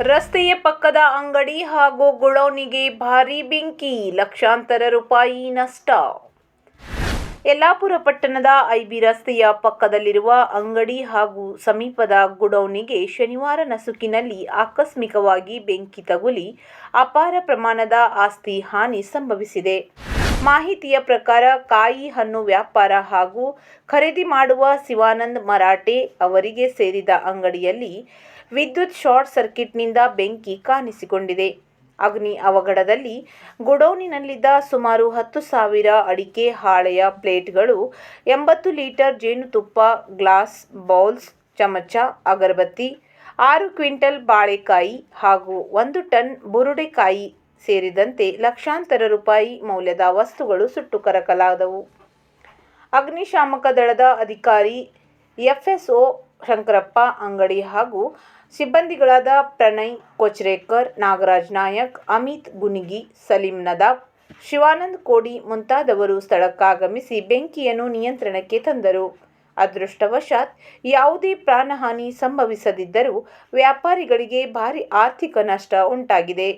ರಸ್ತೆಯ ಪಕ್ಕದ ಅಂಗಡಿ ಹಾಗೂ ಗುಡೌನಿಗೆ ಭಾರೀ ಬೆಂಕಿ, ಲಕ್ಷಾಂತರ ರೂಪಾಯಿ ನಷ್ಟ. ಯಲ್ಲಾಪುರ ಪಟ್ಟಣದ ಐಬಿ ರಸ್ತೆಯ ಪಕ್ಕದಲ್ಲಿರುವ ಅಂಗಡಿ ಹಾಗೂ ಸಮೀಪದ ಗುಡೌನಿಗೆ ಶನಿವಾರ ನಸುಕಿನಲ್ಲಿ ಆಕಸ್ಮಿಕವಾಗಿ ಬೆಂಕಿ ತಗುಲಿ ಅಪಾರ ಪ್ರಮಾಣದ ಆಸ್ತಿ ಹಾನಿ ಸಂಭವಿಸಿದೆ. ಮಾಹಿತಿಯ ಪ್ರಕಾರ ಕಾಯಿ ಹಣ್ಣು ವ್ಯಾಪಾರ ಹಾಗೂ ಖರೀದಿ ಮಾಡುವ ಶಿವಾನಂದ್ ಮರಾಠೆ ಅವರಿಗೆ ಸೇರಿದ ಅಂಗಡಿಯಲ್ಲಿ ವಿದ್ಯುತ್ ಶಾರ್ಟ್ ಸರ್ಕಿಟ್ನಿಂದ ಬೆಂಕಿ ಕಾಣಿಸಿಕೊಂಡಿದೆ. ಅಗ್ನಿ ಅವಘಡದಲ್ಲಿ ಗೋಡೌನಿನಲ್ಲಿದ್ದ ಸುಮಾರು ಹತ್ತು ಸಾವಿರ ಅಡಿಕೆ ಹಾಳೆಯ ಪ್ಲೇಟ್ಗಳು, ಎಂಬತ್ತು ಲೀಟರ್ ಜೇನುತುಪ್ಪ, ಗ್ಲಾಸ್ ಬೌಲ್ಸ್, ಚಮಚ, ಅಗರಬತ್ತಿ, ಆರು ಕ್ವಿಂಟಲ್ ಬಾಳೆಕಾಯಿ ಹಾಗೂ ಒಂದು ಟನ್ ಬುರುಡೆಕಾಯಿ ಸೇರಿದಂತೆ ಲಕ್ಷಾಂತರ ರೂಪಾಯಿ ಮೌಲ್ಯದ ವಸ್ತುಗಳು ಸುಟ್ಟು ಕರಕಲಾದವು. ಅಗ್ನಿಶಾಮಕ ದಳದ ಅಧಿಕಾರಿ ಎಫ್ಎಸ್ಒ ಶಂಕರಪ್ಪ ಅಂಗಡಿ ಹಾಗೂ ಸಿಬ್ಬಂದಿಗಳಾದ ಪ್ರಣಯ್ ಕೊಚ್ರೇಕರ್, ನಾಗರಾಜ್ ನಾಯಕ್, ಅಮಿತ್ ಗುನಿಗಿ, ಸಲೀಂ ನದಾಬ್, ಶಿವಾನಂದ್ ಕೋಡಿ ಮುಂತಾದವರು ಸ್ಥಳಕ್ಕಾಗಮಿಸಿ ಬೆಂಕಿಯನ್ನು ನಿಯಂತ್ರಣಕ್ಕೆ ತಂದರು. ಅದೃಷ್ಟವಶಾತ್ ಯಾವುದೇ ಪ್ರಾಣಹಾನಿ ಸಂಭವಿಸದಿದ್ದರೂ ವ್ಯಾಪಾರಿಗಳಿಗೆ ಭಾರಿ ಆರ್ಥಿಕ ನಷ್ಟ ಉಂಟಾಗಿದೆ.